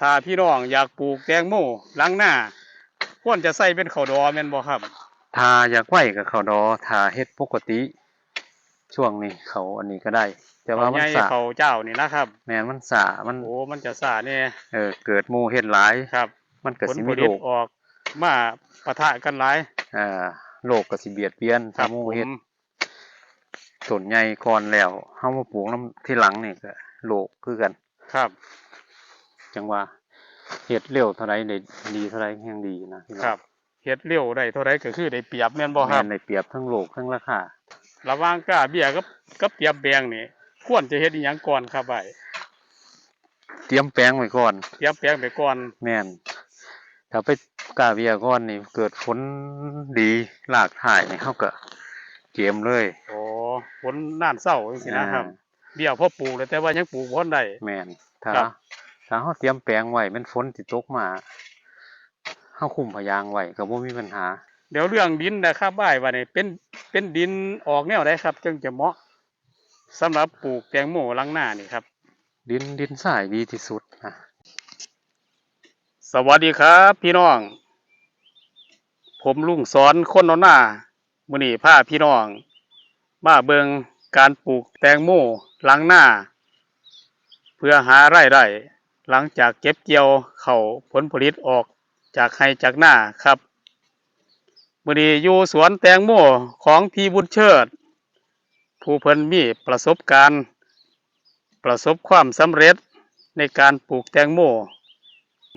ถ้าพี่น้องอยากปลูกแตงโมหลังหน้าควรจะใส่เป็นข้าวดอแม่นบ่ครับถ้าอยากไหวกับเขาดอถ้าเฮ็ดปกติ ช่วงนี้เขาอันนี้ก็ได้ แต่ว่าข้าวมัใหนญ่สาข้าวเจ้านี่นะครับ แม่นมันสามันโอ้มันจะซ่าแน่เออเกิดหมู่เฮ็ดหลายครับ มันก็ผลสิผมีลิโรตคออกมาปะทะกันหลายอ่าโรคก็สิเบียดเบียนครัถ้าบหมู่ผมเฮ็ดต้นใหญ่ก่อนแล้วเฮามาปลูกนํที่หลังนี่ก็โรคคือกัน ครับ จังว่าเฮ็ดเร็วเท่าไรได้ดีเท่าไรแห่งดีนะพี่น้องครับเฮ็ดเร็วได้เท่าไรก็คือได้เปรียบแม่นบ่คแม่รับนได้เปรียบทั้งโลกทั้งราคาระหว่างกล้าเบี้ยกับกับเปรียบแบงนี่ควรจะเฮ็ดอีหยังก่อนครับไอ้เตรียมแปลงไว้ก่อนเปรียบแบงไปก่อนแม่นถ้าไปกล้าเบียก่อนนี่เกิดฝนดีหลากถ่ายนี่เฮาก็เกมเลยโอ้ผลน่านเศร้าจังซี่นะครับอ่าเบี้ยพอปลูกแล้วแต่ว่ายังปลูกบ่ทันได้แม่นถ้าครับ ถ้าเฮาเตรียมแปลงไว้แมันฝนสิตกมาเฮาคุมพะยางไว้ก็บ่มีปัญหา เดี๋ยวเรื่องดินนะครับอ้ายว่านี่เป็นเป็นดินออกแนวใดครับ จึงจะเหมาะสำหรับปลูกแตงโมหลังหน้านี่ครับ ดินดินทรายดีที่สุดนะสวัสดีครับ พี่น้อง ผมลุงสอนคนนอนหน้ามื้อนี้พาพี่น้องมาเบิงการปลูกแตงโมหลังหน้า เพื่อหารายได้ หลังจากเก็บเกี่ยวเข้าผลผลิตออกจากไร่จากหน้าครับมื้อนี้อยู่สวนแตงโมของพี่บุญเชิด ผู้เพิ่นมีประสบการณ์ ประสบความสำเร็จในการปลูกแตงโม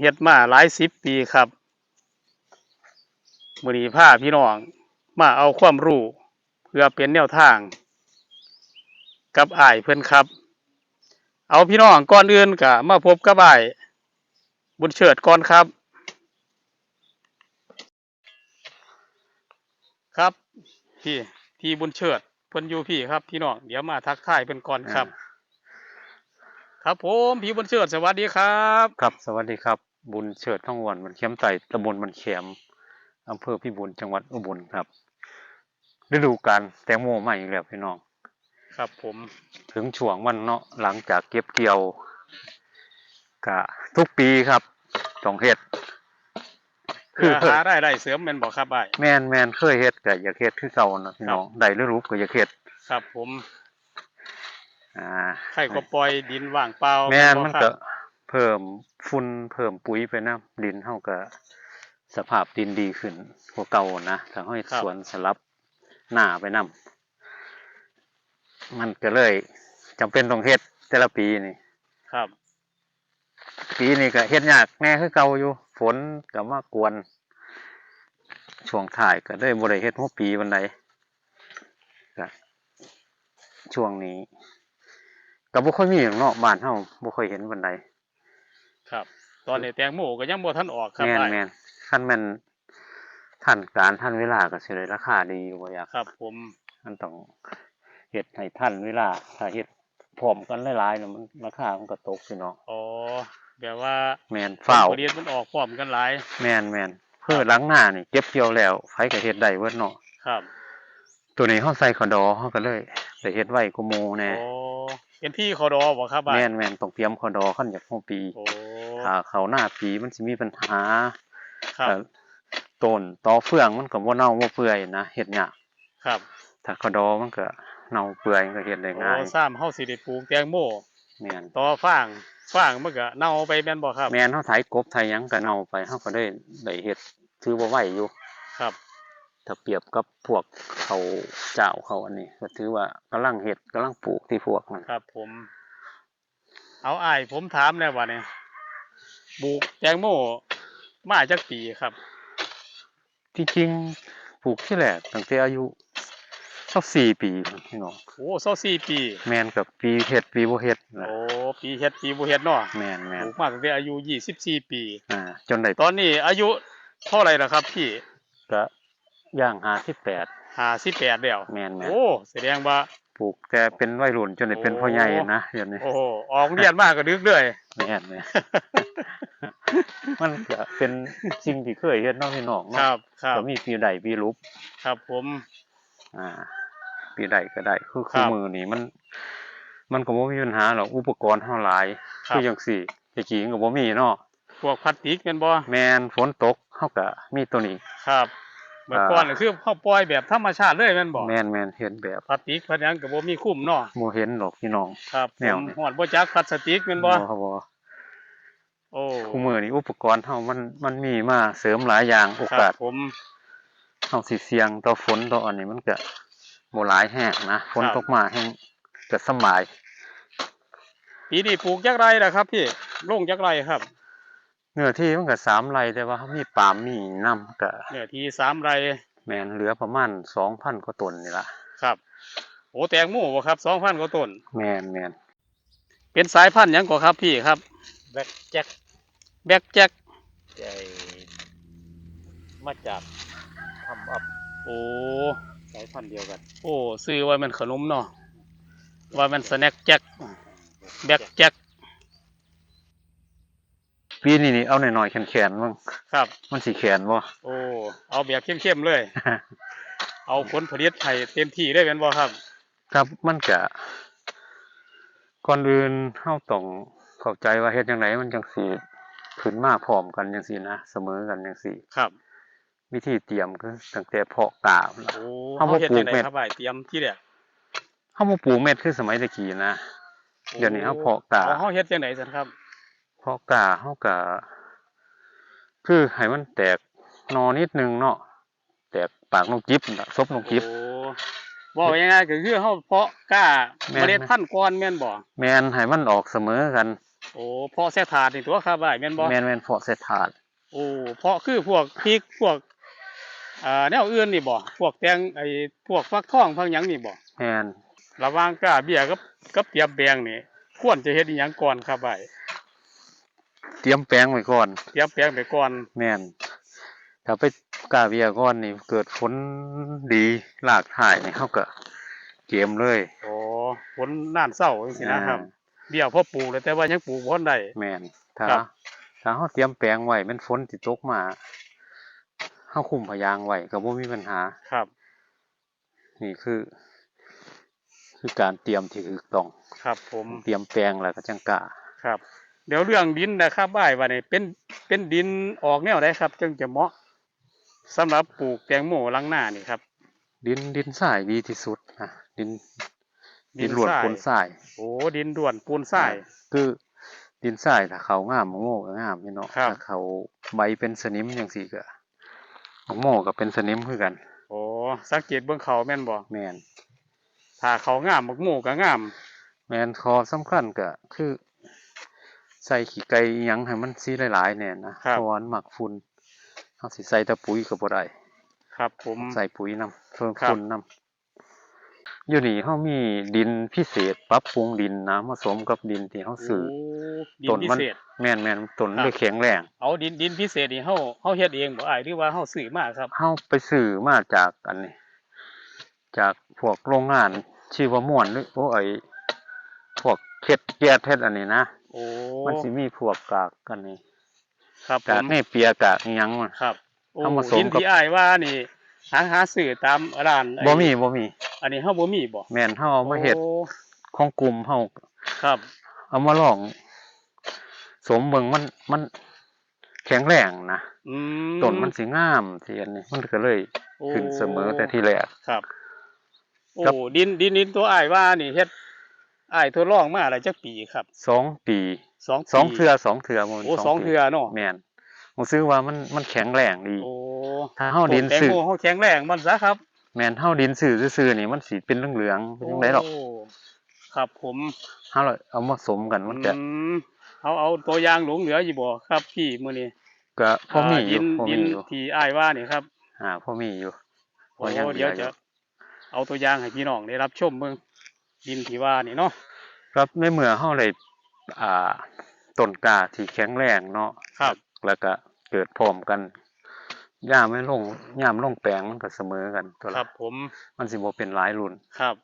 เฮ็ดมาหลายสิบปีครับมื้อนี้าพี่น้องมาเอาความรู้ เพื่อเป็นแนวทาง กับอ้ายเพิ่อนครับ เอาพี่น้องก่อนอื่นก็มาพบกับอ้ายบุญเฉิดก่อนครับ ครับพี่พี่บุญเฉิดเพิ่นอยู่พี่ครับพี่น้องเดี๋ยวมาทักทายเพิ่นก่อนครับ ครับผมพี่บุญเฉิดสวัสดีครับ ครับ สวัสดีครับ บุญเฉิดท่องวันมันเข็มไต่ตำบลมันเข็มอำเภอพิบูลจังหวัดอุบลครับฤดูกาลแตงโมใหม่อีกแล้วพี่น้อง ครับผมถึงช่วงวันเนาะหลังจากเก็บเกี่ยวกะทุกปีครับต้องเฮ็ดเพื่อคือหารายได้เสริมแม่นบ่ครับอ้ายแม่นแม่นเคยเฮ็ดก็อยากเฮ็ดคือเก่าเนาะพี่น้องได้หรือรู้ก็อยากเฮ็ดครับ ผมอ่าไข่ก็ปล่อยดินว่างเปล่าแม่นบ่มันคก็รับเพิ่มฝุ่นเพิ่มปุ๋ยไปนํดินเฮาก็สภาพดินดีขึ้นกว่าเก่านะถ้าเฮาเฮ็ดสวนสลับหน้าไปนํ มันก็เลยจำเป็นต้องเฮ็ดแต่ละปีนี่ ครับ ปีนี้ก็เฮ็ดยากแน่คือเก่าอยู่ ฝนก็มากวน ช่วงถ่ายก็ได้บ่ได้เฮ็ดหัวปีวันใดก็ช่วงนี้ก็บ่ค่อยมีหรอกเนาะบ้านเฮาบ่ค่อยเห็นวันใดครับ ตอนนี้แตงโมก็ยังบ่ทันออกครับแม่นอ้ายแม่นคันแม่นทันการทันเวลาก็สิได้ราคาดีอยู่บ่อยากครับ ผมมันต้อง เฮ็ดให้ทันเวลาถ้าเฮ็ดพร้อมกันหลายๆแล้วมันราคามันก็ตกพี่น้องอ๋อแบบว่าแม่นฝ้าวผลผลิตมันออกพร้อมกันหลาย แม่นแม่นเพื่อหลังหน้านี่เก็บเกี่ยวแล้วไผก็เฮ็ดได้เบิดเนาะครับ ตัวนี้เขาใส่ขอดอเขาก็เลยได้เฮ็ดไว้กูโมแน่โอ้เป็นที่คอดอบ่ครับอ้ายแม่นแม่นต้องเตรียมขอดอขั้นจากหัวปีโอ้ถ้าเขาหน้าปีมันสิมีปัญหาครับเอ่อต้นตอเฟืองมันก็บ่เน่าบ่เปื่อยนะเฮ็ดยากครับ ถ้าขอดอมันก็ เน่าเปื่อยมันก็เฮ็ดได้ง่ายโอ้ซ้ำเฮาสิได้ปลูกแตงโมแม่นต่อฟางฟางมันก็เน่าไปแม่นบ่ครับแม่นเฮาไถกบไถหยังก็เน่าไปเฮาก็ได้ได้เฮ็ดถือว่าไหวอยู่ครับ ถ้าเปรียบกับพวกเขาเจ้าเขาอันนี้ ก็ถือว่ากำลังเฮ็ดกำลังปลูกที่พวกนั้นครับ ผม เอาอ้ายผมถามแน่ว่าเนี่ยปลูกแตงโมมาจักปีครับ ที่จริงปลูกที่แรกตั้งแต่อายุ สัก4ปีพี่น้องโอ้เศร้าสี่ปี แมนกับปีเฮ็ดปีบ่เฮ็ดนะโอ้ปีเฮ็ดปีบ่เฮ็ดเนาะแมนแมปนลูกมาตั้งแต่อายุยี่สิบสี่ปีอ่าจนได้ตอนนี้อายุเท่าไหร่ล่ะครับพี่ก็ย่าง58ห้าสิบแปดแล้วแมนแมนโอ้แสดงว่าปลูกแต่เป็นวัยรุ่นจนได้เป็นพ่อใหญ่นะเดี๋ยวนี้โอ้โหออกเรียนมากก็ดึกเลยแม่นแม่นมันก็เป็นสิ่งที่เคยเฮ็ดเนาะพี่น้องคเนาะรับครับก็มีปีใดปีลุบครับผม อ่า ปีใดก็ได้คือครัคือบมือนี้มัน มันก็บ่มีปัญหาหรอกอุปกรณ์เฮาหลายครัคืบอจังซี่ตะกี้ก็บ่มีเนาะพวกพลาสติกแม่นบ่แมนฝนตกเฮาก็มีตัวนี้ครับเมื่ออ่าก่อนก็คือเฮาปล่อยแบบธรรมชาติเลยแม่นบ่แมนแมนเห็นแบบพลาสติกพะหยังก็บ่มีคุ้มเนาะบ่เห็นหรอกพี่น้องครับแนผวมนี้ฮอดบ่จักพลาสติกแม่นบ่ครับบ่โอ้คู่มือนี้อุปกรณ์เฮามันมันมีมาเสริมหลายอย่างโอครับกาสผมเฮาสิเสี่ยงต่อฝนต่ออันนี้มันก็ บ่หลายแห้งนะฝนตกมาแห้งก็สำบายปีนี้ปลูกจักไรล่ะครับพี่ลงจักไรครับ เนื้อที่มันก็สามไร่แต่ว่ามีปาล์มมีน้ำก็เนื้อที่สามไรแม่นเหลือประมาณ2,000กว่าต้นนี่ล่ะครับโอ้แตงโมบ่ครับ2,000กว่าต้นแม่นแม่นเป็นสายพันธุ์หยังก็ครับพี่ครับ แบ็คแจ็คแบ็กแจ็คใหญ่มาจากทำอัพโอ้ สายพันธุ์เดียวกันโอ้ซื้อไว้มันขนมเนาะว่ามันสแน็คแจ็คแบ็กแจ็คปีนี้นี่เอาหน่อยๆแข็งๆมึงครับ มันสิแข็งบ่โอ้เอาแบบเข้มๆเลย เอาผลผลิตให้เต็มที่ได้เป็นบ่ครับ ครับมันก็ก่อนอื่นเฮาต้องเข้าใจว่าเฮ็ดจังไดมันจังสิขึ้นมาพร้อมกันจังซี่นะเสมอกันจังซี่ครับ วิธีเตรียมคือตั้งแต่เพาะกาพุ่นล่ะโอ้เอาเฮามาเฮ็ดปลูจักงไดเม็ดครับอ้ายเตรียมที่แรกเฮาบ่ปลูกเม็ดคือสมัยตะกี้นะเดี๋ยวนี้เฮาเพาะกาอ๋อเฮาเฮ็ดจังไดซั่นครับ เพาะกาเฮาก็คือให้มันแตกหนอนิดนึงเนาะแตกปากนกจิบนั่นล่ะซบนกจิบโอ้บอกยังไงก็คือเฮาเพาะกล้าแม่เมนล็ดพันธุ์ก่อนแม่นบ่แม่นให้มันออกเสมอกัน โอ้เพาะแซ่ถาดนี่ตัวครับอ้ายแม่นบ่แม่นแม่นเพาะใส่ถาดโอ้เพาะคือพวกพริกพวก อ่าแนวอื่นนี่บ่พวกแตงไอ้พวกฟักทองพังหยังนี่บ่แม่นระหว่างกล้าเบี้ยกับกับเตรียมแบงนี่ควรจะเฮ็ดอีหยังก่อนครับอ้ายเตรียมแปลงไว้ก่อน เตรียมแปลงไปก่อนแม่นถ้าไปกาเวียก่อนนี่เกิดฝนดีหลากถ่ายนี่เขาก็เกมเลยโอ้ฝนน่านเศร้าจังซี่นะครับ เบี้ยพอปลูกแล้วแต่ว่ายังปลูกบ่ทันได้แม่นถ้าครับ ถ้าเขาเตรียมแปลงไว้แมันฝนสิตกมา เขาคุมพยางไว้ก็บ่มีปัญหาครับ นี่คือ คือการเตรียมที่ถูกต้องครับ ผมเตรียมแปลงแล้วก็จังกะครับ เดี๋ยวเรื่องดินนะครับบ้ายว่านี่เป็นเป็นดินออกแนวใดครับ จึงจะเหมาะสำหรับปลูกแตงโมหลังหน้านี่ครับ ดินดินทรายดีที่สุดนะดิน ดินหลวดทรายปนทรายโอ้ดินด่วนปูนทรายคือดินทรายถ้าเขางามมะโง่ก็งามนี่เนาะครับถ้าเขาใบเป็นสนิมจังซี่ก็ มะโง่ก็เป็นสนิมคือกัน โอ้สังเกตเบื้องเขาแม่นบ่แม่นถ้าเขางามบักโมก็งาม แม่นคอสำคัญก็คือ ใส่ขี้ไก่อิหยังให้มันสีหลายๆแน่นะเพราะว่ามันมักฝุ่นเฮาสิใส่แต่ปุ๋ยก็บ่ได้ครับ ผมใส่ปุ๋ยนํเพิ่มครับฝุ่นนํ อยู่นี่เฮามีดินพิเศษปรับปรุงดินนะผสมกับดินที่เฮาซื้อโดิต้นนพิมันเศษ แม่นแม่นต้นครับ ได้แข็งแรงเอาดินดินพิเศษนี่เฮาเฮาเฮ็ดเองบ่อ้ายหรือว่าเฮาซื้อมาครับเฮาไปซื้อมาจากอันนี้ จากพวกโรงงานชีวม่วนหรือโอ้ไอพวกเฮ็ดแก๊สเฮ็ดอันนี้นะโอ้มันสิมีพวกกากอันนี้ครับผกากมนี่เปียกากอิหยังมันครับโอ้เอามาผสมดินกับที่อ้ายว่านี่หาหาซื้อตามร้านไอ้บ่มีบ่มี อันนี้เฮาบ่มีบ่แม่นเฮาเอามาเฮ็ดโอ้ของกลุ่มเฮาครับ เอามาลอง สมเบิ่งมันมัน แข็งแรงนะอืมต้นมันสิงามสิอันนี้มันก็เลยโอ้ขึ้นเสมอแต่ที่แรก ครับ โอ้ ครับ ดินดินดินตัวอ้ายว่านี่เฮ็ดอ้ายทดลองมาหลายจักปีครับสองปีสองปีสองเทื่อสองเทื่อมันโอ้สองเทื่อเนาะแม่นผมซื้อว่ามันมันแข็งแรงดี โอ้ถ้าเฮาดินแตงซื้อโมเฮาแข็งแรงมันซะครับ แม่นเฮาดินซื้อซื่อๆนี่มันสิเป็นเหลืองๆเป็นจังไดหรอกโครับ ผมเฮาเลยเอามาสมกันมันก็อืมเอาเอาตัวอย่างหลงเหลืออยู่บ่ครับพี่มื้อนี้ก็พอมีอดิยู่นพอดิมีนอยู่ที่อ้ายว่านี่ครับ อ่าพอมีอยู่พโอ้อยังเหลืเดี๋ยวออยู่จะเอาตัวอย่างให้พี่น้องได้รับชมเบิ่งดินที่ว่านี่เนาะครับในเมื่อเฮาได้อ่าต้นกล้าที่แข็งแรงเนาะครับ แล้วก็เกิดพร้อมกัน ย่ามไม่ลงย่ามลงแปลงมันก็เสมอกันตัวครัละบผมมันสิบ่เป็นหลายรุ่น ครับ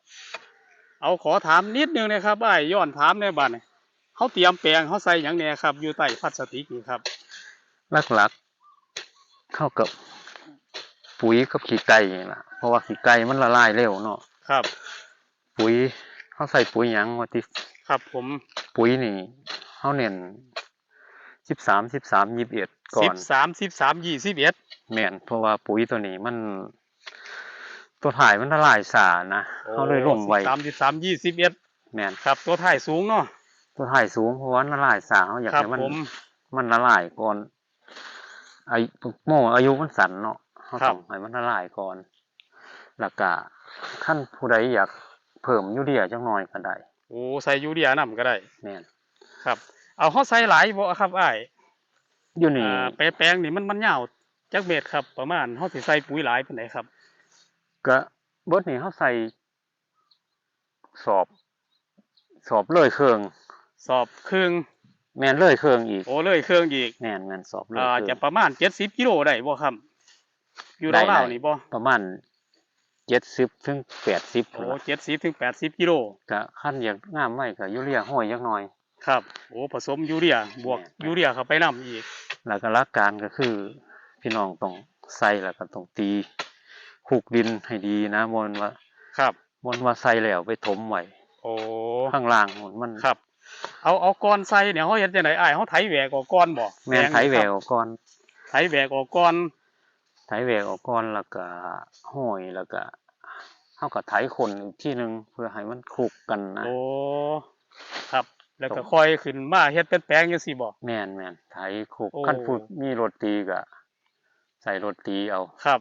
เอาขอถามนิดนึงนะครับอ้ายย้อนถามในบ้านนี่เขาเตรียมแปลงเขาใส่หยังแหน่ครับ อยู่ใต้พลาสติกนี่ครับหลักๆเข้ากับปุ๋ยกับขี้ไก่นี่ล่ะเพราะว่าขี้ไก่มันละลายเร็วเนาะครับ ปุ๋ยเขาใส่ปุ๋ยหยังว่าที่ครับผมปุ๋ยนี่เขาเน้น สิบสามสิบสามยี่สิบเอ็ดก่อสินบสามสิบสามยี่สิบเอ็ดแม่นเพราะว่าปุ๋ยตัวนี้มัน ตัวถ่ายมันละลายสานะเขาเลยร่วมไว้สามสิบสามยี่สิบเอ็ดแม่นครับ ตัวถ่ายสูงเนาะตัวถ่ายสูงเพราะว่าละลายสาเขาอยากครับให้มัน ผมมันละลายก่อนอายุโม่อายุมันสั้นเนาะเขาครับต้องให้มันละลายก่อนแล้วก็ขั้นผู้ใดอยากเพิ่มยูเรียจังหน่อยก็ได้โอ้ใส่ยูเรียนํก็ได้ แม่นครับ เอาเขาใส่หลายบ่ครับอ้ายอยู่นี่อ่าแปลแปลงนี่มันมันยาวจักเม็ดครับ ประมาณเขาสิใส่ปุ๋ยหลายปานใดครับ ก็เบิดนี่เขาใส่ สอบ สอบเลยเครื่อง สอบครึ่งแม่นเลยเครื่องอีก โอ้เลยเครื่องอีกแม่นแม่นสอบเลยอ่าเครื่จะอง ประมาณ70กิโลได้บ่ครับ อยู่ได้ราวได้ๆนี่บ่ประมาณเจ็ดสิบถึงแปดสิบโอ้70ถึง80กิโล ก็ขั้นอยากงามไว้ก็ยูเรียห้อยจักหน่อย ครับโอ้ผสมยูเรียบวกแม่นยูเรียเข้าไปนํอีกแล้วก็หลักการก็คือ พี่น้องต้องใส่แล้วก็ต้องตีขุกดินให้ดีนะมนว่าครับมนว่าใส่แล้วไปถมไว้โอ้ข้างล่างมันมันครับ เอาเอาก้อนใส่เนี่ยเฮาเฮ็ดจังไดอ้ายเฮาไถแหวกออกก้อนบ่แม่นไถแหวกออกก่อนไถแหวกออกก้อนไถแหวกออกก่อนแล้วก็ห้อยแล้วก็เฮาก็ไถคนอีกที่หนึงเพื่อให้มันคลุกกันนะโอ้ครับ แล้วก็ค่อยขึ้นมาเฮ็ดเป็นแปลงจังซี่บ่แม่นแม่นไถคลุกโอ้ขั้นพูดมีรถตีก็ใส่รถตีเอาครับ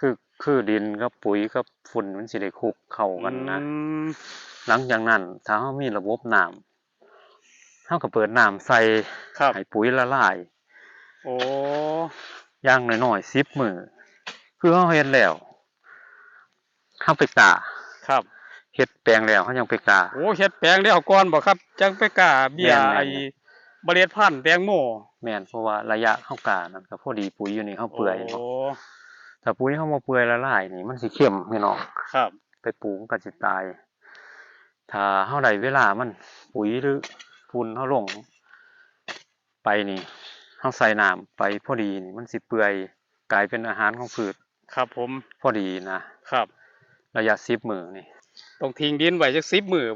คือคือดินกับปุ๋ยกับฝุ่นมันสิได้คลุกเข้ากันนะอืมหลังจากนั้นถ้าเฮามีระบบน้ำเฮาก็เปิดน้ำใส่ครับให้ปุ๋ยละลายโอ้อย่างน้อยๆ10มื้อคือเฮาเฮ็ดแล้วเฮาไปกาครับ เฮ็ดแปลงแล้วเฮายังไปกาโอ้เฮ็ดแปลงแล้วก่อนบ่ครับ จังไปกล้าเบี้ยแม่นๆไอ้เมล็ดพันธุ์แตงโมแม่นเพราะว่าระยะเฮากานั่นก็พอดีปุ๋ยอยู่นี่เฮาเปื่อยเนาะโอ้ถ้าปุ๋ยเฮาบ่เปื่อยละลายนี่มันสิเข้มพี่น้องครับ ไปปลูกมันก็สิตาย ถ้าเฮาได้เวลามันปุ๋ยหรือฝุ่นเฮาลง ไปนี่เฮาใส่น้ำไปพอดีนี่มันสิเปื่อยกลายเป็นอาหารของพืชครับ ผมพอดีนะครับ ระยะ10มื้อนี่ ต้องทิ้งดินไว้จัก10มื้อ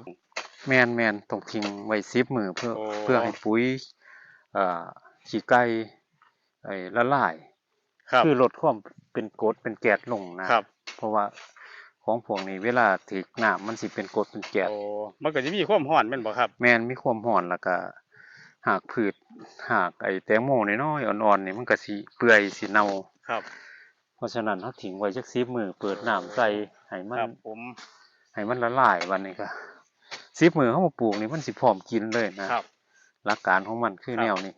แม่นแม่นต้องทิ้งไว้10มื้อเพื่อโอ้ เพื่อให้ปุ๋ยเอ่อขี้ไก่ไอ้ละลาย ครับคือลดความเป็นกรดเป็นแก๊สลงนะครับ เพราะว่าของพวกนี้เวลาถึกน้ำมันสิเป็นกรดเป็นแก๊สโอ้มันก็จะมีความร้อนแม่นบ่ครับ แม่นมีความร้อนแล้วก็หากพืชหากไอ้แตงโมน้อยๆอ่อนๆนี่มันก็สิเปื่อยสิเน่า ครับ เพราะฉะนั้นเฮาทิ้งไว้จัก10มื้อเปิดน้ำใส่ให้มัคนรับผม ให้มันละลายวันนี้ก็10มื้อเฮามาปลูกนี่มันสิพร้อมกินเลยนะครับ หลักการของมันคือครับแนวนี้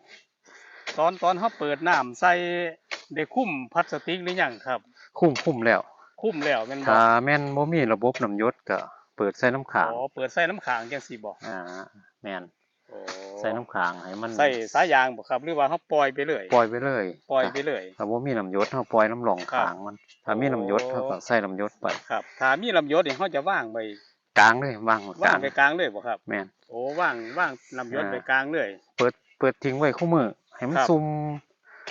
ตอนตอนเขาเปิดน้ำใส่ได้คุ้มพลาสติกหรือยังครับ คุ้มคุ้มแล้ว คุ้มแล้วแม่นบ่ถ้าแม่นบ่มีระบบน้ำหยศก็เปิดใส่น้ำขางอ๋อเปิดใส่น้ำค้างจังซี่บ่อ่าแม่นโอ้ ใส่น้ำขางให้มันใส่สายยางบ่ครับ หรือว่าเขาปล่อยไปเลยปล่อยไปเลยปล่อยไปเลยถ้าบ่มีน้ำหยศเฮาปล่อยน้ำหลองครับขางมันถ้ามีน้ำหยศโอ้เฮาก็ใส่น้ำหยศไปครับถ้ามีลำยศนี่เขาจะว่างไปกลางเลยวางไว้กว่างลางไปกลางเลยบ่ครับ แม่นโอ้ว่างว่างลำยศอ่าไปกลางเลยเปิดเปิดทิ้งไว้คู่มือให้มันครับซุ่ม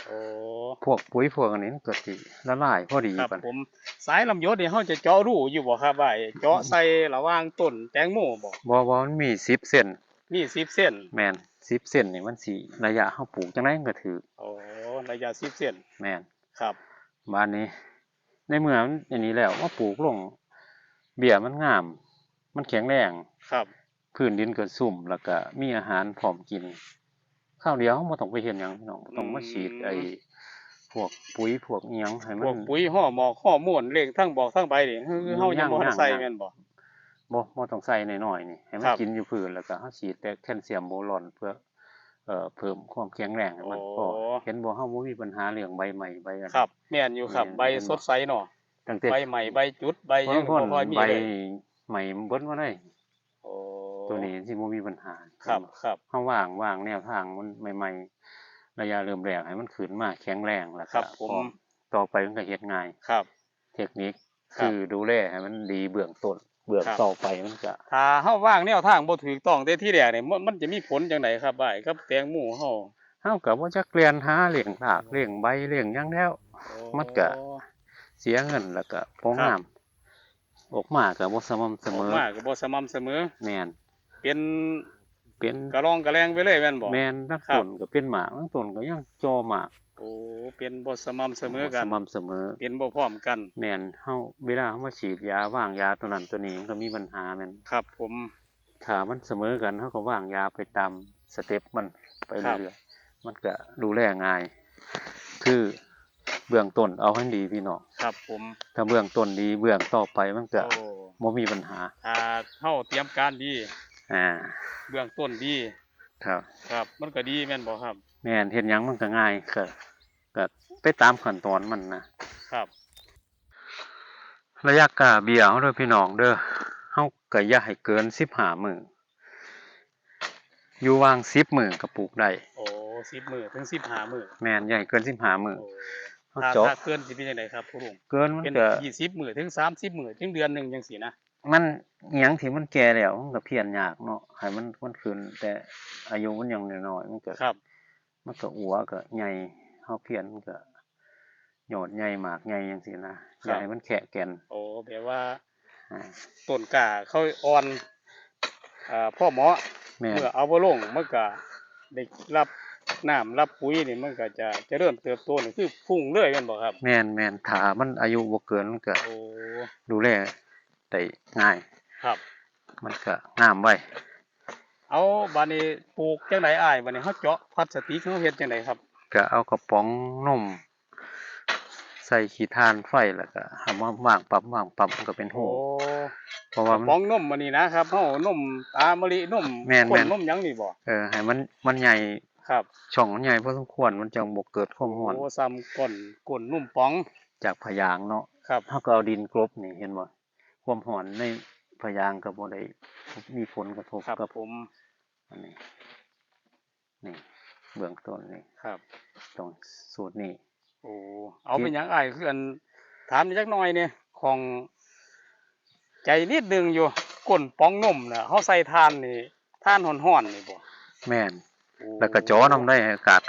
โอ้พวกปุ๋ยพวกอันนี้มันก็สิละลายพอดีครับปานผมสายลำยศนี่เขาจะเจาะรูอยู่บ่ครับว่าไอ้เจาะใส่ระหว่างต้นแตงโมบ่บ่ว่ามันมี10เส้น มี10เส้นแม่น10เส้นนี่มันสิระยะเฮาปลูกจังไดมันก็ถือโอ้ระยะ10เส้นแม่นครับบ้านนี้ ในเมื่อมันอย่างนี้แล้วมาปลูกลง เบี้ยมันงาม มันแข็งแรงครับพื้นดินก็สุ่มแล้วก็มีอาหารพร้อมกิน ข้าวเดียวบ่ต้องไปเฮ็ดหยังพี่น้องบ่ต้องมาฉีดไอ้พวกปุ๋ยพวกอิหยังให้มัพวนกปุ๋ยห่อหมอกห่อม่วนเลขทั้งบอกทั้งใบนี่คือเฮายังบ่ทันใส่แม่นบ่ บ่บ่ต้องใส่น้อยๆนี่ให้มัคนรับ กินอยู่พื้นแล้วก็เฮาฉีดแต่แคลเซียมโบรอนเพื่อเอ่อเพิ่มความแข็งแรงให้มันพอเห็นบ่เฮาบ่มีปัญหาเรื่องใบใหม่ใบอันครับแม่นอยู่ครับ แม่น ใบสดใสเนาะตั้งแต่ใบใหม่ใบจุดใบหบ่ยังพ่บ่นค่อยมีใบเลยใหม่เบิดบ่ได้โอ้ตัวนี้สิบ่มีปัญหา ครับครับเฮาว่างว่างแนวทางมันใหม่ ๆ ระยะเริ่มแรกให้มันขึ้นมาแข็งแรงแล้วคก็รับผมพร้อมต่อไปมันก็เฮ็ดง่าย ครับ เทคนิค ครับ คือดูแลให้มันดีเบื้องต้น เบื้องครับต่อไปมันก็ถ้าเฮาวางแนวทางบ่ถูกต้องแต่ที่แรกนี่มันมันจะมีผลจังไดครับอ้ายกับแตงโมเฮาเฮาก็บ่จักเรียนหาเลี้ยงรากเลี้ยงใบเลี้ยงหยังแล้ว มันก็เสียเงินแล้วก็บ่ครับงามออกมาก็บ่สม่ำเสเสมมออมาก็บ่สม่ำเสมอแม่นเป็นเป็นกระรองกระแรงไปเลยแม่นบ่แม่นทั้งครับต้นก็เป็นหมากทั้งต้นก็ยังจอหมาก โอ้เป็นบ่สม่ำเสมอกันสม่ำเสมอ เป็นบ่พร้อมกันแม่นเฮาเวลาเฮามาฉีดยาว่างยาตัวนั้นตัวนี้มันก็มีปัญหาแม่นครับ ผมถ้ามันเสมอกันเฮาก็ว่างยาไปตามสเต็ปมันไปครับเรื่อยๆมันก็ดูแลง่าย คือเบื้องต้นเอาให้ดีพี่น้องครับ ผมถ้าเบื้องต้นดีเบื้องต่อไปมันก็โอ้บ่มีปัญหาถ้าเฮาเตรียมการดีอ่าเบื้องต้นดีครับ ครับ มันก็ดีแม่นบ่ครับ แม่นเฮ็ดหยังมันก็ง่ายก็ ก็ไปตามขั้นตอนมันนะครับ ระยะกาเบี้ยเฮาเด้อพี่น้องเด้อเฮาก็อย่าให้เกิน15มื้ออยู่วาง10มื้อก็ปลูกได้โอ้10มื้อถึง15มื้อแม่นอย่าให้เกิน15มื้อโอ้เฮาถ้าเจาะถ้าเกินสิเป็นจังไดครับผู้ลุงเกินมันเป็นก็20มื้อถึง30มื้อถึงเดือนหนึงจังซี่นะมันอิหยังที่มันแก่แล้วมันก็เพี้ยนยากเนาะให้มันมันขึ้นแต่อายุมันยังน้อยๆมันก็ครับมันก็อัวก็ใหญ่ เฮาเพี้ยนมันก็ยอดใหญ่หมากใหญ่จังซี่นะอย่าให้มันแขะแก่นโอ้แปลว่าอ่าต้นกล้าเขาอ่อนอ่าพ่อหมอแม่นเมื่อเอาบ่ลงมันก็ได้รับน้ำรับปุ๋ยนี่มันก็จะเจะเริ่มเติบโตนี่คือพุ่งเลยแม่นบ่ครับ แม่นแม่นถ้ามันอายุบ่เกินมันก็โอ้ดูแลได้ง่ายครับ มันก็งามไว้เอาบัดนี้ปลูกจังไดอ้ายบัดนี้เฮาเจาะพลาสติกเฮาเฮ็ดจังไดครับ ก็เอากระป๋องนมใส่ขี้ทานไฟแล้วก็เอามาวางปั๊บวางปั๊บมันก็เป็นหูโอ้เพราะว่ามันฟองนมอันนี้นะครับเฮานมตามะลินมแม่นข้แม่นนมหยังนี่บ่เออให้มันมันใหญ่ครับช่องมันใหญ่พอสมควรมันจังบ่เกิดความร้อนโอ้ซ้ำก้นก้นนุ่มป๋องจากพยางค์เนาะครับเฮาก็เอาดินกลบนี่เห็นบ่ความร้อนในพยางค์ก็บ่ได้มีผลกระทบครับกับผมอันนี้นี่ เบื้องต้นนี่ครับตรงสูตรนี้โอ้เอาเป็นหยังอ้ายคืออันถามจักหน่อยเนี่ยของ ใจนิดนึงอยู่ก้นป๋องนมน่ะเฮาใส่ทานนี่ทานฮ้อนๆนี่บ่แม่นโอ้แล้วก็จ้อนำได้ให้อากาศ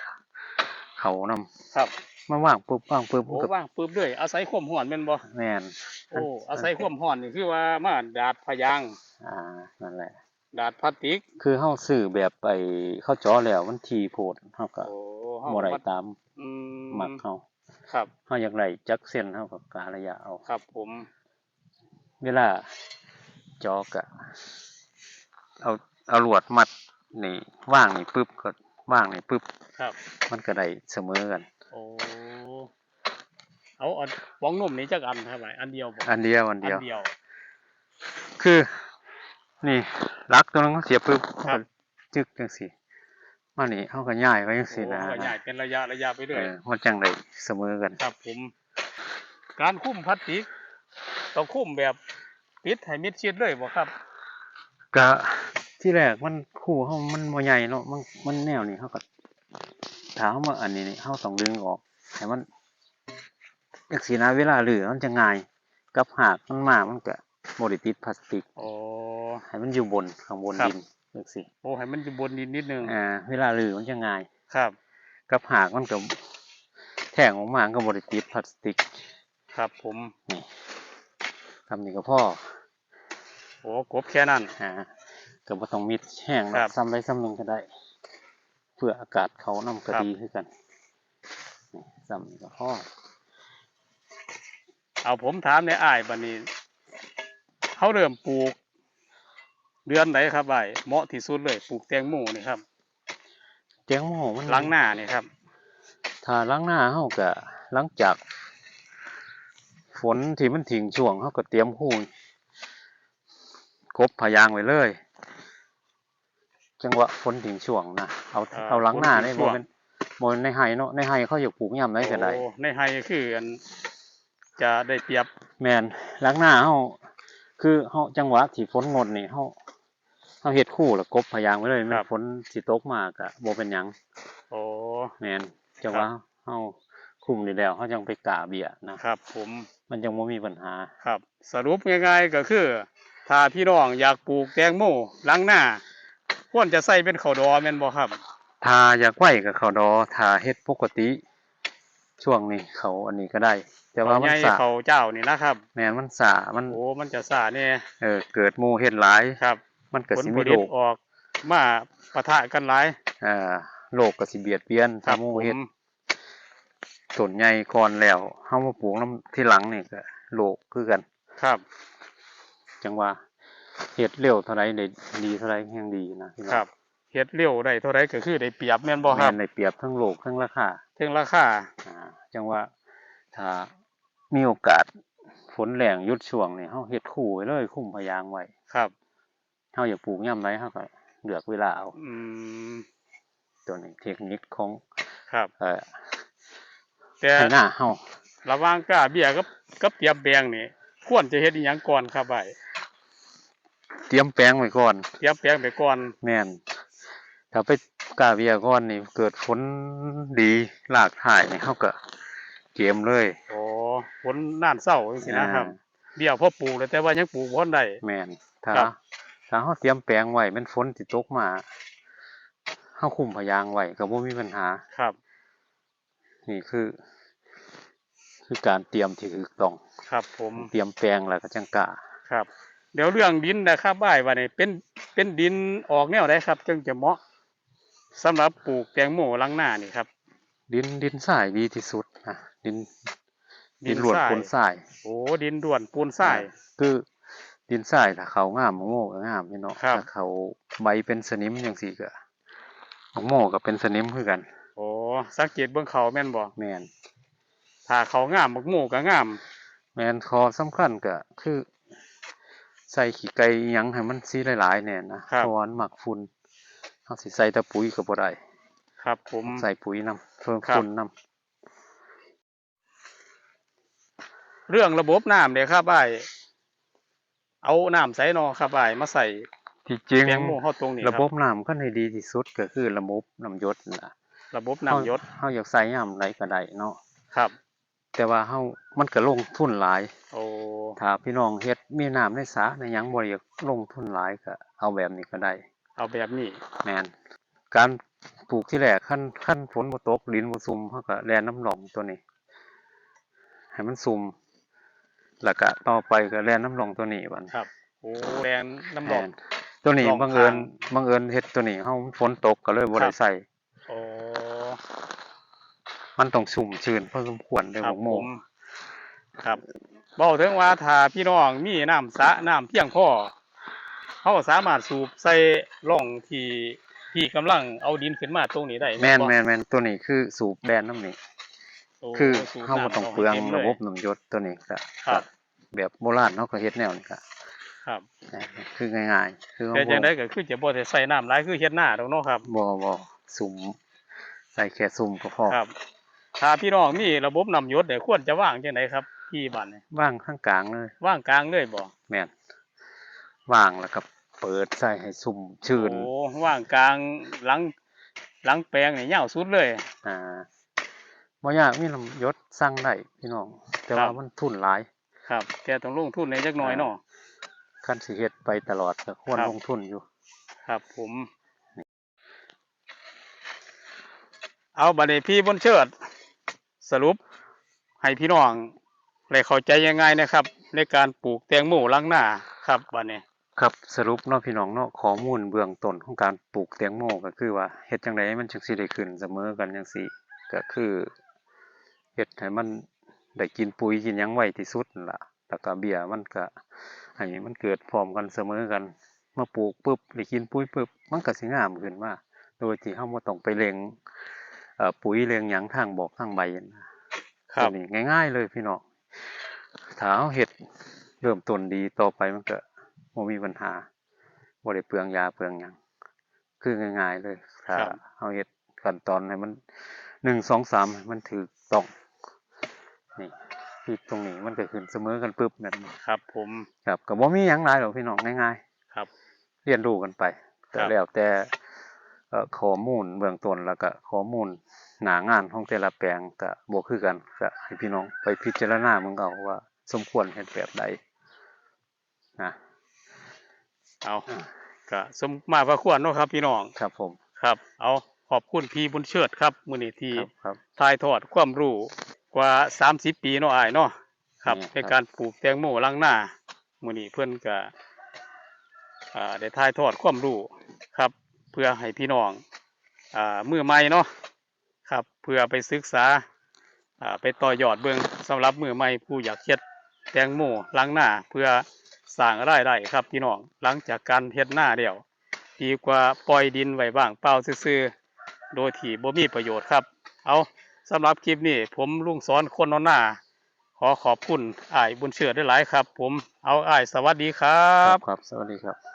เขานำครับมาว่างปุ๊บว่างปุ๊บโอ้มันก็ว่างปึ๊บเลยอาศัยความร้อนแม่นบ่แม่นโอ้อาศัยความร้อนนี่คือว่ามาดาดพยางค์อ่านั่นแหละ ดาดพลาสติก คือเฮาซื้อแบบไปเข้าจ้อแล้วมันทีโพดเฮาก็โอ้เฮาบ่ได้มาตามอืมมักเฮาครับ เฮาอยากได้จักเส้นเฮาก็กะระยะเอา ครับผม เวลาจอกอะเอาเอาลวดมัดนี่ว่างนี่ปึ๊บก็ว่างนี่ปึ๊บครับ มันก็ได้เสมอกัน โอ้ เอาอันป๋องนมนี่จักอันครับอ้ายอันเดียวบ่อันเดียวอันเดียว อันเดียว คือ นี่ ลักตัวนึงเขาเสียปึ๊บครับ จึกจังซี่มานี่เฮาก็ย้ายไว้จังซี่นะโอ้ก็ใหญ่เป็นระยะระยะไปเอเรื่อยอมันจังได้เสมอกันครับผม การคุ้มพลาสติกต้องคุ้มแบบปิดให้มิดชิดเลยบ่ครับก็ที่แรกมันคู่เฮามันบ่ใหญ่เนาะมันมันแนวนี้เฮาก็ถ้าเฮามาอันนี้นี่เฮาต้องดึงออกให้มันจังซี่นะเวลาเหลือมันจะง่ายกับหากมันมามันก็ บ่ได้ติดพลาสติกโอ้ให้มันอยู่บนข้างบนครับ ดินจังซี่โอ้ให้มันอยู่บนดินนิดนึงอ่าเวลาเหลือมันจะง่าย ครับ กับหากมันก็แทงออกมามันก็บ่ได้ติดพลาสติกครับผมนี่ทำนี่ก็พอโอ้กบแค่นั้น อ่าก็บ่ต้องมิดแห้งครันะบซ้ำได้ซ้ำหนึงก็ได้ เพื่ออากาศเขานำก็ครับดีคือกันนี่ซ้ำนี่ก็พอเอาผมถามในอ้ายบัดนี้ เขาเริ่มปลูก เดือนไหนครับอ้ายเหมาะที่สุดเลยปลูกแตงโมนี่ครับแตงโมมันหล้างหน้านี่ครับ ถ้าล้างหน้าเฮาก็หลังจาก ฝนที่มันทิ้งช่วงเฮาก็เตรียมหูกบพะยางไว้เลย จังหวะฝนทิ้งช่วงนะเอาอ่าเอาหล้างหน้าฝนทิ้ได้งช่บ่วงแม่นบ่แม่นในไห้เนาะในไห้เขาอยากปลูกยามใดก็ได้โอ้ในไฮคืออันจะได้เปรียบแม่นหล้างหน้าเฮา คือเฮาจังหวะที่ฝนงดนี่เฮาเฮาเฮ็ดคู่แล้วกบพะยางไว้เลยแม่นฝนสิตกมาก็บ่เป็นหยังโอ้ แม่นจังหวะเฮาคุมนี่แล้วเฮาจังไปกะเบี้ยนะ ครับผมมันจังบ่มีปัญหา ครับ สรุปง่ายๆก็คือ ถ้าพี่น้องอยากปลูกแตงโมหล้างหน้า ควรจะใส่เป็นข้าวดอแม่นบ่ครับถ้าอยากไว้กับเขาดอถ้าเฮ็ดปกติ ช่วงนี้เขาอันนี้ก็ได้ แต่ว่ามันใหญ่สาเขาเจ้านี่นะครับแม่นมันสามันโอ้มันจะซ่าแน่เออเกิดหมู่เฮ็ดหลายครับ มันก็ผลสิผมีลิโรตคออก มาปะทะกันหลายอ่าโลกก็สิเบียดเบียนครับถ้าหมู่ผเฮ็ดมต้นใหญ่ก่อนแล้วเฮามาปลูกนํที่หลังนี่ก็โลกคือกันครับ จังว่าเฮ็ดเร็วเท่าไรได้ดีเท่าไรแห่งดีนะพี่น้องครับเฮ็ดเร็วได้เท่าไรก็คือได้เปรียบแม่นบ่คแม่รับนได้เปรียบทั้งโลกทั้งราคาถึงราคาอ่าจังว่าถ้า มีโอกาสฝนแรงหยุดช่วงนี่เฮาเฮ็ดคู่ไว้เลยคุ้มพะยางไว้ครับเฮาอยากปลูกยามใดเฮาก็เลือกเวลาเอาอืมตัวนี้เทคนิคของครับ เอ่อแต่ให้หน้าเฮาระหว่างกล้าเบี้ยกับกับเตรียมแบงนี่ควรจะเฮ็ดอีหยังก่อนครับไอ้เตรียมแปลงไว้ก่อน เตรียมแปลงไปก่อนแม่นถ้าไปกาเวียก่อนนี่เกิดฝนดีลากถ่ายนี่เฮาก็เกมเลย โอ้ ฝนน่านเศร้าจังซี่นะครับอ่าเบี้ยพอปลูกแล้วแต่ว่ายังปลูกบ่ทันได้แม่นถ้าครับถ้าเฮาเตรียมแปลงไว้แมันฝนสิตกมาเฮาคุมพะยางไว้ก็บ่มีปัญหาครับ นี่คือ คือการเตรียมที่ถูกต้องครับ ผมเตรียมแปลงแล้วก็จังกล้าครับ เดี๋ยวเรื่องดินนะครับบ้ายว่านี่เป็นเป็นดินออกแนวใดครับจึงจะเหมาะสำหรับปลูกแตงโมหลังหน้านี่ครับ ดินดินทรายดีที่สุดนะดิน ดิดินนรวดทรายปนทรายโอ้ดินด่วนปูนทรายคือดินทรายถ้าเขางามมะโม่ก็งามพี่เนาะครับถ้าเขาใบเป็นสนิมจังซี่ก็มะโม่ก็เป็นสนิมคือกัน โอ้สังเกตเบื้องเขาแม่นบ่แม่นถ้าเขางามบักโมก็งาม แม่นคอสำคัญก็คือ ใส่ขี้ไก่อิหยังให้มันสีหลายๆแน่นะเพราะว่ามันหมักฝุ่นเฮาสิใส่แต่ปุ๋ยก็บ่ได้ครับ ผมใส่ปุ๋ยนํเพิ่มครับฝุ่นนํ เรื่องระบบน้ำเนี่ยครับไอ้ายเอาน้ำใส่นอครับไอ้ายมาใส่ที่จริงแตงโมเฮาตรงนี้ระบบน้ำก็ในดีที่สุดก็คือระบบน้ำหยศนั่นล่ะระบบน้ำหยศเฮาอยากใส่ยามใดก็ได้เนาะครับ แต่ว่าเฮามันก็ลงทุนหลาย โอ้ถ้าพี่น้องเฮ็ดมีน้ำในสระในหยังบ่อยากลงทุนหลายก็เอาแบบนี้ก็ได้ เอาแบบนี้แม่นการปลูกที่แรกขั้นขั้นฝนบ่ตกดินบ่ซุ่มเฮาก็แล่น้ำหนองตัวนี้ ให้มันซุ่ม แล้วก็ต่อไปก็แล่น้ำหนองตัวนี้บัดครับโอ้แดนน้ำดอกแม่นตัวนี้หนองบังเอิญทางบังเอิญเฮ็ดตัวนี้เฮาฝนตกก็เลยบ่ครัได้บใส่โอ้มันต้องชุ่มชื้นพอสมควรเด้อครับบักโมผมครับบอกถึงว่าถ้าพี่น้องมีน้ำสระน้ำเพียงพอเขาสามารถสูบใส่ร่องที่ที่กำลังเอาดินขึ้นมาตรงนี้ได้แม่นบ่แม่นแม่นตัวนี้คือสูบแดนน้ำนี่โอ้ คือสูบเฮาบ่น้ำต้องเปลืองให้ต็มลระยบบน้ำหยศตัวนี้ก็ครับ แบบโบราณเฮาก็เฮ็ดแนวนี้ก็ครับคือง่ายๆคือแต่เฮาจังได๋บ่ก็คือจะบ่ได้ใส่น้ำหลายคือเฮ็ดหน้าดอกเนาะครับบ่บ่สุ่มใส่แค่สุ่มก็พอครับ ถ้าพี่น้องมีระบบน้ำหยศเนี่ยควรจะวางจังไดครับที่บ้านนี่ว่างข้างกลางเลยวางกลางเลยบ่แม่นว่างแล้วก็เปิดใส่ให้สุ่มชื้นโอ้วางกลางหลังหลังแปลงนี่ยาวสุดเลย อ่า บ่ยากมีน้ำหยศสั่งได้พี่น้อง แต่ครัว่าบมันทุนหลาย ครับแกต้องลงทุนในจักหน่อยเนาะคันสิเฮ็ดไปตลอดก็ควรครับลงทุนอยู่ ครับ ผม เอาบัดนี้พี่บนเชิด สรุป ให้พี่น้องได้เข้าใจยังไงนะครับ ในการปลูกแตงโมหลังหน้าครับบัดนี้ครับสรุปเนาะพี่น้องเนาะข้อมูลเบื้องต้นของการปลูกแตงโมก็คือว่าเฮ็ดจังไดให้มันจังสิได้ขึ้นเสมอกันจังซี่ก็คือ เฮ็ดให้มันได้กินปุ๋ยกินหยังไวที่สุดนั่นล่ะแล้วก็เบี้ยมันก็ให้มันเกิดพร้อมกันเสมอกันมาปลูกปุ๊บได้กินปุ๋ยปุ๊บมันก็สิงามขึ้นมาโดยที่เฮาบ่ต้องไปเล็งเอ่อปุ๋ยเล็งหยังทางบอกทางใบนะครับตัวนี้ง่าย ๆ เลยพี่น้องถ้าเฮาเฮ็ดเริ่มต้นดีต่อไปมันก็บ่มีปัญหาบ่ได้เปลืองยาเปลืองหยังคือง่าย ๆ เลยถ้าครับเฮาเฮ็ดขั้นตอนให้มันหนึ่งสองสามให้มันถูกต้องนี่ คือตรงนี้มันก็ขึ้นเสมอกันปึ๊บแบบนี้ครับ ผมครับก็บ่มีหยังหลายหรอกพี่น้องง่ายครับๆเรียนรู้กันไปครัแต่บแล้วแต่เอ่อข้อมูลเบื้องต้นแล้วก็ข้อมูลหน้างานของแต่ละแปลงก็บ่คือกันก็ให้พี่น้องไปพิจารณาเบิ่งเอาว่า สมควรเฮ็ดแบบใดนะเอาอ่าก็สมมาพระควรเนาะครับ พี่น้องครับ ผมครับ เอาขอบคุณพี่บุญเชิดครับมื้อนี้ที่ครับครับถ่ายทอดความรู้ กว่า30ปีเนาะอ้ายเนาะครับนี่ครับในการปลูกแตงโมหลังหน้ามื้อนี้เพิ่นก็อ่าได้ถ่ายทอดความรู้ครับ เพื่อให้พี่น้องอ่ามือใหม่เนาะครับเพื่อไปศึกษาอ่าไปต่อยอดเบิ่งสำหรับมือใหม่ผู้อยากเฮ็ดแตงโมล้างหน้าเพื่อสร้างรายได้ครับพี่น้องหลังจากการเฮ็ดหน้าเดี่ยวดีกว่าปล่อยดินไว้บ้างเปล่าซื่อๆโดยที่บ่มีประโยชน์ครับ เอา สำหรับคลิปนี้ผมลุงสอนคนนอนหน้า ขอขอบคุณอ้ายบุญเชื่อได้หลายครับ ผมเอาอ้ายสวัสดีครัครับบครับ สวัสดีครับ